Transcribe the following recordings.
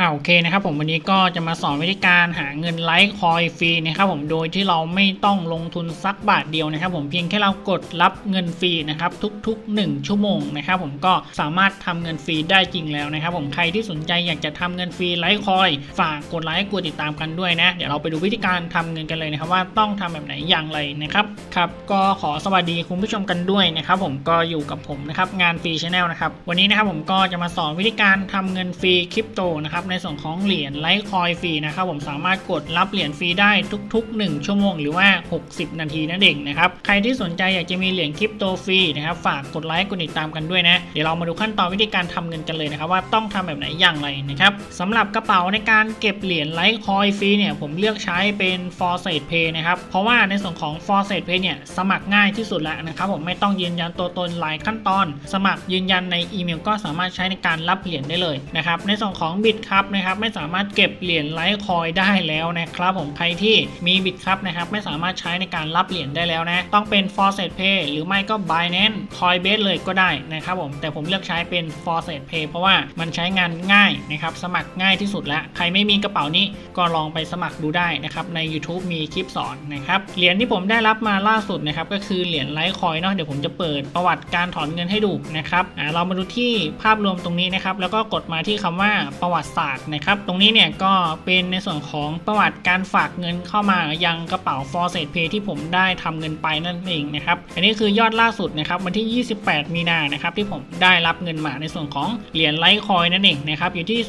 อ่าโอเคนะครับผมวันนี้ก็จะมาสอนวิธีการหาเงินไลค์คอยฟรีนะครับผมโดยที่เราไม่ต้องลงทุนสักบาทเดียวนะครับ ผมเพียงแค่เรากดรับเงินฟรีนะครับทุก ๆ 1 ชั่วโมงนะครับผมก็สามารถทำเงินฟรีได้จริงแล้วนะครับ ผมใครที่สนใจอยากจะทำเงินฟรีไลค์คอยฝากกดไลค์กดติดตามกันด้วยนะเดี๋ยวเราไปดูวิธีการทำเงินกันเลยนะครับว่าต้องทำแบบไหนอย่างไรนะครับครับก็ขอสวัสดีคุณผู้ชมกันด้วยนะครับผมก็อยู่กับผมนะครับงานฟรีชาแนลนะครับวันนี้นะครับผมก็จะมาสอนวิธีการทำเงินฟรีคริปโตนะครับในส่วนของเหรียญไลท์คอยฟรีนะครับผมสามารถกดรับเหรียญฟรีได้ทุก ๆ 1 ชั่วโมงหรือว่า 60 นาทีนั่นเองนะครับใครที่สนใจอยากจะมีเหรียญคริปโตฟรีนะครับฝากกดไลค์กดติดตามกันด้วยนะเดี๋ยวเรามาดูขั้นตอนวิธีการทำเงินกันเลยนะครับว่าต้องทำแบบไหนอย่างไรนะครับสำหรับกระเป๋าในการเก็บเหรียญไลท์คอยฟรีเนี่ยผมเลือกใช้เป็น f o r s a t Pay นะครับเพราะว่าในส่วนของ f o r s a t Pay เนี่ยสมัครง่ายที่สุดแล้วนะครับผมไม่ต้องยืนยันตัวตนหลายขั้นตอน สมัครยืนยันในอีเมลก็สามารถใช้ในการรับเหรียญได้เลยนะครับในส่วนของบิตครับนะครับไม่สามารถเก็บเหรียญไลท์คอยได้แล้วนะครับผมใครที่มีบิตครับนะครับไม่สามารถใช้ในการรับเหรียญได้แล้วนะต้องเป็น f o r s a t Pay หรือไม่ก็ Binance Coinbase เลยก็ได้นะครับผมแต่ผมเลือกใช้เป็น f o r s a t Pay เพราะว่ามันใช้งานง่ายนะครับสมัครง่ายที่สุดแล้วใครไม่มีกระเป๋านี้ก็ลองไปสมัครดูได้นะครับใน YouTube มีคลิปสอนนะครับเหรียญที่ผมได้รับมาล่าสุดนะครับก็คือเหรียญไลท์คอยเนาะเดี๋ยวผมจะเปิดประวัติการถอนเงินให้ดูนะครับอ่าเรามาดูที่ภาพรวมตรงนี้นะครับแล้วก็กดมาที่คำว่าประวัติศาสตร์นะครับ ตรงนี้เนี่ยก็เป็นในส่วนของประวัติการฝากเงินเข้ามายังกระเป๋า f o r s a t Pay ที่ผมได้ทำเงินไปนั่นเองนะครับ อันนี้คือยอดล่าสุดนะครับวันที่ 28 มีนานะครับที่ผมได้รับเงินมาในส่วนของเหรียญไลท์คอยนั่นเองนะครับอยู่ที่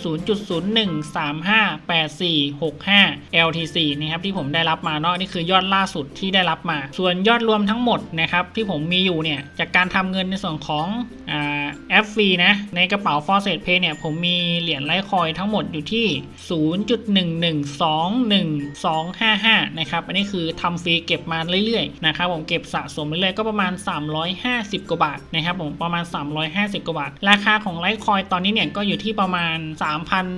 0.01358465 LTC นะครับที่ผมได้รับมาเนาะนี่คือยอดล่าสุดที่ได้รับมา ส่วนยอดรวมทั้งหมดนะครับที่ผมมีอยู่เนี่ยจากการทำเงินในส่วนของอแอปฟรีนะในกระเป๋า f o r s a t Pay เนี่ยผมมีเหรียญไลท์คอยทั้งหมดอยู่ที่ 0.1121255 นะครับ อันนี้คือทำฟรีเก็บมาเรื่อยๆ นะครับผมเก็บสะสมเรื่อยๆ ก็ประมาณ 350 กว่าบาทนะครับผมประมาณ 350 กว่าบาท ราคาของไลท์คอยตอนนี้เนี่ยก็อยู่ที่ประมาณ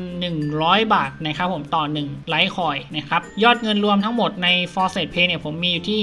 3,100 บาทนะครับผมต่อ 1 ไลท์คอยนะครับยอดเงินรวมทั้งหมดใน f o r s a t Pay เนี่ยผมมีอยู่ที่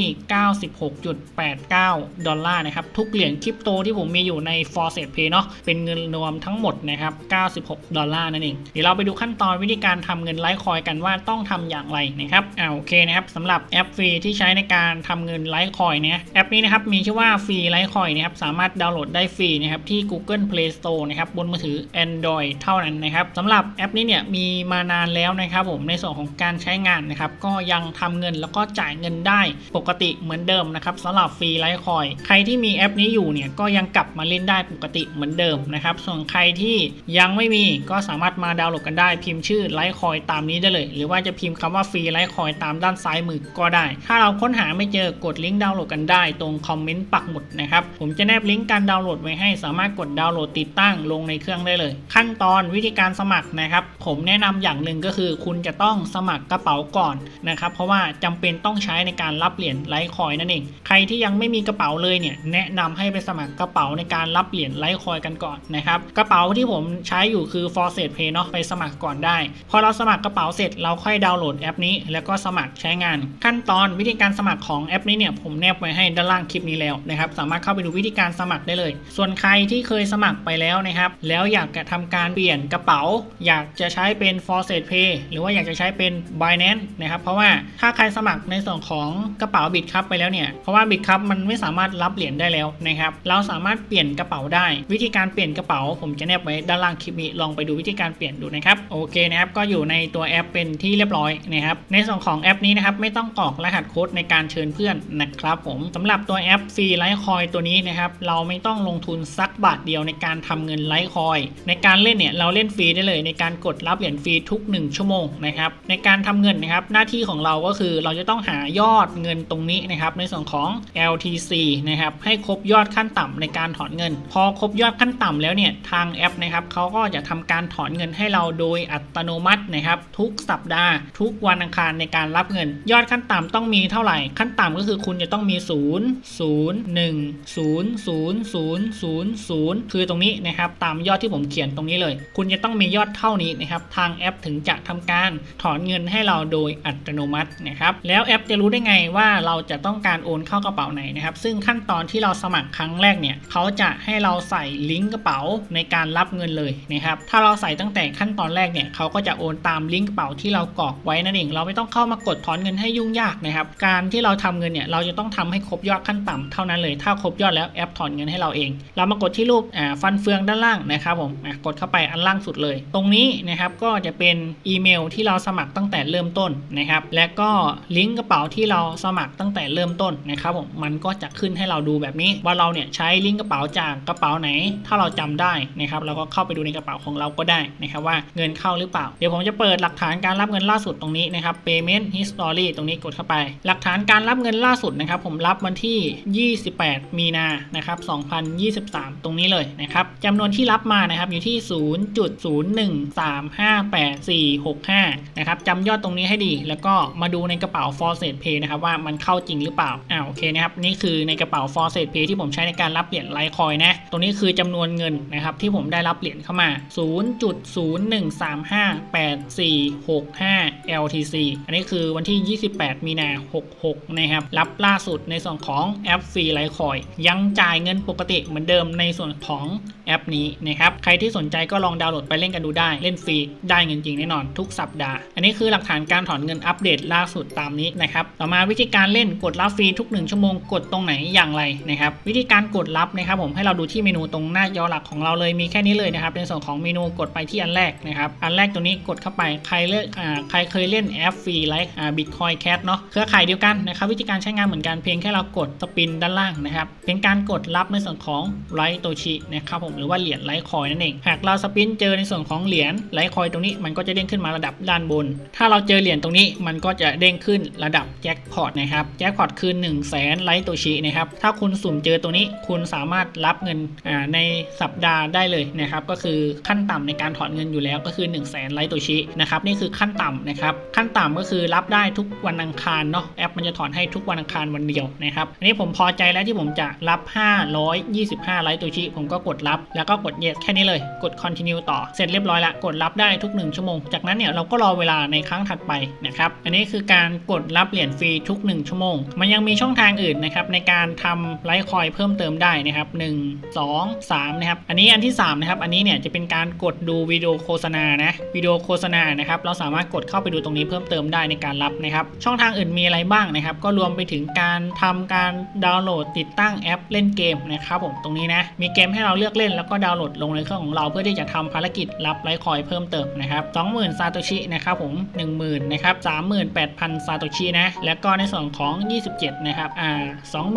96.89 ดอลลาร์นะครับทุกเหรียญคริปโตที่ผมมีอยู่ใน f o r s a t Pay เนาะเป็นเงินรวมทั้งหมดนะครับ 96 ดอลลาร์นั่นเองเดี๋ยวเราไปดูขั้นตอนวิธีการทำเงินไลท์คอยกันว่าต้องทำอย่างไรนะครับอ่าโอเคนะครับสำหรับแอปฟรีที่ใช้ในการทำเงินไลท์คอยเนี่ยแอปนี้นะครับมีชื่อว่าฟรีไลท์คอยนะครับสามารถดาวน์โหลดได้ฟรีนะครับที่ Google Play Store นะครับบนมือถือ Android เท่านั้นนะครับสำหรับแอปนี้เนี่ยมีมานานแล้วนะครับผมในส่วนของการใช้งานนะครับก็ยังทำเงินแล้วก็จ่ายเงินได้ปกติเหมือนเดิมนะครับสำหรับฟรีไลท์คอยใครที่มีแอปนี้อยู่เนี่ยก็ยังกลับมาเล่นได้ปกติเหมือนเดิมนะครับส่วนใครที่ยังไม่มีก็สามารถมาดาวน์โหลดกันได้ พิมพ์ชื่อไลท์คอยตามนี้ได้เลย หรือว่าจะพิมพ์คำว่าฟรีไลท์คอยตามด้านซ้ายมือก็ได้ ถ้าเราค้นหาไม่เจอกดลิงก์ดาวน์โหลดกันได้ตรงคอมเมนต์ปักหมุดนะครับผมจะแนบลิงก์การดาวน์โหลดไว้ให้สามารถกดดาวน์โหลดติดตั้งลงในเครื่องได้เลย ขั้นตอนวิธีการสมัครนะครับ ผมแนะนำอย่างหนึ่งก็คือ คุณจะต้องสมัครกระเป๋าก่อนนะครับเพราะว่าจำเป็นต้องใช้ในการรับเหรียญไลท์คอยนั่นเองใครที่ยังไม่มีกระเป๋าเลยเนี่ยแนะนำให้ไปสมัครกระเป๋าในการรับเหรียญไลท์คอยกันก่อนนะครับกระเป๋าที่ผมใช้อยู่คือ f o r s a t Pay เนาะไปสมัครก่อนได้ พอเราสมัครกระเป๋าเสร็จเราค่อยดาวน์โหลดแอปนี้ แล้วก็สมัครใช้งาน ขั้นตอนวิธีการสมัครของแอปนี้เนี่ยผมแนบไว้ให้ด้านล่างคลิปนี้แล้วนะครับสามารถเข้าไปดูวิธีการสมัครได้เลย ส่วนใครที่เคยสมัครไปแล้วนะครับแล้วอยากจะทำการเปลี่ยนกระเป๋า อยากจะใช้เป็น f o r s a t Pay หรือว่าอยากจะใช้เป็น Binance นะครับเพราะว่าถ้าใครสมัครในส่วนของกระเป๋าบิตครับไปแล้วเนี่ยเพราะว่าบิตครับมันไม่สามารถรับเหรียญได้แล้วนะครับเราสามารถเปลี่ยนกระเป๋าได้ วิธีการเปลี่ยนกระเป๋า ผมจะแนบไว้ด้านล่างคลิปนี้ลองไปดูวิธีการเปลี่ยนดูนะครับโอเคนะครับก็อยู่ในตัวแอปเป็นที่เรียบร้อยนะครับในส่วนของแอปนี้นะครับไม่ต้องกรอกรหัสโค้ดในการเชิญเพื่อนนะครับผมสำหรับตัวแอปฟรีไลท์คอยตัวนี้นะครับเราไม่ต้องลงทุนสักบาทเดียวในการทำเงินไลท์คอยในการเล่นเนี่ยเราเล่นฟรีได้เลย ในการกดรับเหรียญฟรีทุก 1 ชั่วโมงนะครับในการทำเงินนะครับหน้าที่ของเราก็คือเราจะต้องหายอดเงินตรงนี้นะครับในส่วนของ LTC นะครับให้ครบยอดขั้นต่ำในการถอนเงิน พอครบยอดขั้นต่ำแล้วเนี่ยทางแอปนะครับเขาก็จะทำการถอนเงินให้เราโดยอัตโนมัตินะครับทุกสัปดาห์ ทุกวันอังคารในการรับเงิน ยอดขั้นต่ำต้องมีเท่าไหร่ ขั้นต่ำก็คือคุณจะต้องมี 0 0 1 0 0 0 0 0 คือตรงนี้นะครับตามยอดที่ผมเขียนตรงนี้เลย คุณจะต้องมียอดเท่านี้นะครับทางแอปถึงจะทำการถอนเงินให้เราโดยอัตโนมัตินะครับแล้วแอปจะรู้ได้ไงว่าเราจะต้องการโอนเข้ากระเป๋าไหนนะครับซึ่งขั้นตอนที่เราสมัครครั้งแรกเนี่ยเขาจะให้เราใส่ลิงก์กระเป๋าในการรับเงินเลยนะครับถ้าเราใส่ตั้งแต่ขั้นตอนแรกเนี่ยเขาก็จะโอนตามลิงก์กระเป๋าที่เรากรอกไว้นั่นเองเราไม่ต้องเข้ามากดถอนเงินให้ยุ่งยากนะครับการที่เราทำเงินเนี่ยเราจะต้องทำให้ครบยอดขั้นต่ำเท่านั้นเลยถ้าครบยอดแล้วแอปถอนเงินให้เราเอง เรามากดที่รูปอ่าฟันเฟืองด้านล่างนะครับผมกดเข้าไปอันล่างสุดเลย ตรงนี้นะครับก็จะเป็นอีเมลที่เราสมัครตั้งแต่เริ่มต้นนะครับและก็ลิงก์กระเป๋าที่เราสมัครตั้งแต่เริ่มต้นนะครับผมมันก็จะขึ้นให้เราดูแบบนี้ ว่าเราเนี่ยใช้ลิงก์กระเป๋าจากกระเป๋าไหน ถ้าเราจำได้นะครับเราก็เข้าไปดูในกระเป๋าของเราก็ได้นะครับว่าเงินเข้าหรือเปล่า เดี๋ยวผมจะเปิดหลักฐานการรับเงินล่าสุดตรงนี้นะครับ payment history ตรงนี้กดเข้าไป หลักฐานการรับเงินล่าสุดนะครับผมรับวันที่ 28 มีนานะครับ2023 ตรงนี้เลยนะครับจำนวนที่รับมานะครับอยู่ที่ 0.0135845นะครับจำยอดตรงนี้ให้ดี แล้วก็มาดูในกระเป๋า f o r s e t Pay นะครับว่ามันเข้าจริงหรือเปล่าอ่าโอเคนะครับนี่คือในกระเป๋า f o r s e t Pay ที่ผมใช้ในการรับเหรียญไลคอยนะตรงนี้คือจำนวนเงินนะครับที่ผมได้รับเหรียญเข้ามา 0.0 01358465 LTC อันนี้คือวันที่ 28 มีนา 66 นะครับ รับล่าสุดในส่วนของแอปฟรีไลคอยยังจ่ายเงินปกติเหมือนเดิมในส่วนของแอปนี้นะครับ ใครที่สนใจก็ลองดาวน์โหลดไปเล่นกันดูได้ เล่นฟรีได้เงินจริงแน่นอนทุกสัปดาห์ อันนี้คือหลักฐานการถอนเงินอัปเดตล่าสุดตามนี้นะครับ ต่อมาวิธีการเล่นกดรับฟรีทุก 1 ชั่วโมงกดตรงไหนอย่างไรนะครับ วิธีการกดรับนะครับผมให้เราดูที่เมนูตรงหน้าจอหลักของเราเลยมีแค่นี้เลยนะครับในส่วนของเมนูกดไปที่อันแรกนะครับ อันแรกตรงนี้กดเข้าไปใครเลือกอ่าใครเคยเล่นแอปฟรีไลท์อ่าบิตคอยแคทเนาะเครือข่ายเดียวกันนะครับวิธีการใช้งานเหมือนกันเพียงแค่เรากดสปินด้านล่างนะครับ เป็นการกดรับในส่วนของไลท์โตชินะครับผมหรือว่าเหรียญไลท์คอยนั่นเองหากเราสปินเจอในส่วนของเหรียญไลท์คอยตรงนี้มันก็จะเด้งขึ้นมาระดับด้านบน ถ้าเราเจอเหรียญตรงนี้มันก็จะเด้งขึ้นระดับแจ็คพอตนะครับแจ็คพอตคือ1 0 0 0 0แสนไลท์โตชินะครับถ้าคุณสุ่มเจอตัวนี้คุณสามารถรับเงินอ่าในสัปดาห์ได้เลยนะครับก็คือขั้นต่ำในการถอนเงินอยู่แล้วก็คือ 1 0 0 0 0แสนไลท์โตชินะครับนี่คือขั้นต่ำนะครับขั้นต่ำก็คือรับได้ทุกวันอังคารเนาะแอปมันจะถอนให้ทุกวันอังคารวันเดียวนะครับอันนี้ผมพอใจแล้วที่ผมจะรับ 525 ไลท์โตชิผมก็กดรับ แล้วก็กด yes แค่นี้เลยกด continue ต่อเสร็จเรียบร้อยละกดรับได้ทุก 1 ชั่วโมง จากนั้นเนี่ยเราก็รอเวลาในครั้งถัดไปนะครับอันนี้คือการกดรับเหรียญฟรีทุก 1 ชั่วโมง มันยังมีช่องทางอื่นนะครับในการทำไลท์คอยเพิ่มเติมได้นะครับ1 2 3นะครับอันนี้อันที่3นะครับอันนี้เนี่ยจะเป็นการกดดูวิดีโอโฆษณานะวิดีโอโฆษณานะครับเราสามารถกดเข้าไปดูตรงนี้เพิ่มเติมได้ในการรับนะครับ ช่องทางอื่นมีอะไรบ้างนะครับ ก็รวมไปถึงการทำการดาวน์โหลดติดตั้งแอปเล่นเกมนะครับผมตรงนี้นะมีเกมให้เราเลือกเล่นแล้วก็ดาวน์โหลดลงในเครื่องของเราเพื่อที่จะทำภารกิจรับไลคอยเพิ่มเติมนะครับ20,000ซาโตชินะครับผม10,000นนะครับ38,000ซาโตชินะแล้วก็ในส่วนของ 27 นะครับอ่า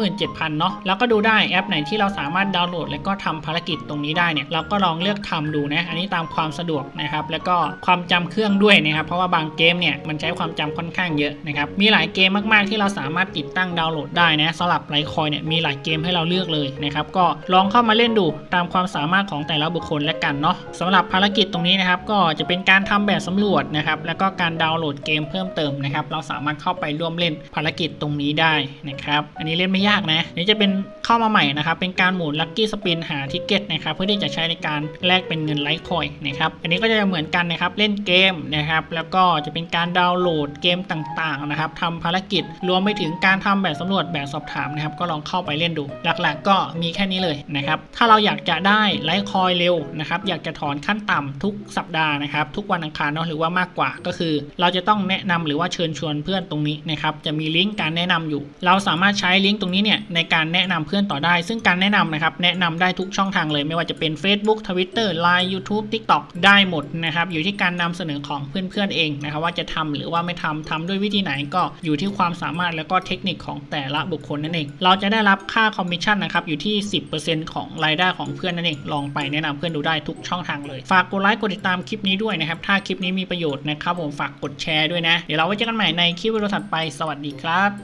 27,000เนาะแล้วก็ดูได้แอปไหนที่เราสามารถดาวน์โหลด แล้วก็ทำภารกิจตรงนี้ได้เนี่ยเราก็ลองเลือกทำดูนะอันนี้ตามความสะดวกนะครับแล้วก็ความจำเครื่องด้วยนะครับเพราะว่าบางเกมเนี่ยมันใช้ความจำค่อนข้างเยอะนะครับมีหลายเกมมากๆที่เราสามารถติดตั้งดาวน์โหลดได้นะสำหรับไลท์คอยเนี่ยมีหลายเกมให้เราเลือกเลยนะครับก็ลองเข้ามาเล่นดูตามความสามารถของแต่ละบุคคลและกันเนาะสำหรับภารกิจตรงนี้นะครับก็จะเป็นการทำแบบสำรวจนะครับแล้วก็การดาวน์โหลดเกมเพิ่มเติมนะครับเราสามารถเข้าไปร่วมเล่นภารกิจตรงนี้ได้นะครับอันนี้เล่นไม่ยากนะนี่จะเป็นเข้ามาใหม่นะครับเป็นการหมุนลัคกี้สปินหาทิกเก็ตนะครับเพื่อที่จะใช้ในการแลกเป็นเงินไลท์คอยนะครับอันนี้ก็จะเหมือนกันนะครับเล่นเกมนะครับแล้วก็จะเป็นการดาวน์โหลดเกมต่างๆนะครับทำภารกิจรวมไปถึงการทำแบบสำรวจแบบสอบถามนะครับก็ลองเข้าไปเล่นดู หลักๆ ก็มีแค่นี้เลยนะครับถ้าเราอยากจะได้ไลท์คอยเร็วนะครับอยากจะถอนขั้นต่ำทุกสัปดาห์นะครับทุกวันอังคารเนาะหรือว่ามากกว่าก็คือ เราจะต้องแนะนำหรือว่าเชิญชวนเพื่อนตรงนี้นะครับจะมีลิงก์การแนะนำอยู่ เราสามารถใช้ลิงก์ตรงนี้เนี่ยในการแนะนำเพื่อนต่อได้ ซึ่งการแนะนำนะครับแนะนำได้ทุกช่องทางเลย ไม่ว่าจะเป็น Facebook Twitter Line YouTube TikTok ได้หมดนะครับอยู่ที่การนำเสนอของเพื่อนๆเองนะครับว่าจะทำหรือว่าไม่ทำทำด้วยวิธีไหนก็อยู่ที่ความสามารถแล้วก็เทคนิคของแต่ละบุคคลนั่นเอง เราจะได้รับค่าคอมมิชชั่นนะครับอยู่ที่ 10%ของรายได้ของเพื่อนนั่นเองลองไปแนะนำเพื่อนดูได้ทุกช่องทางเลย ฝากกดไลค์กดติดตามคลิปนี้ด้วยนะครับถ้าคลิปนี้มีประโยชน์นะครับผมฝากกดแชร์ด้วยนะ เดี๋ยวเราไว้เจอกันใหม่ในคลิปวิดีโอถัดไปสวัสดีครับ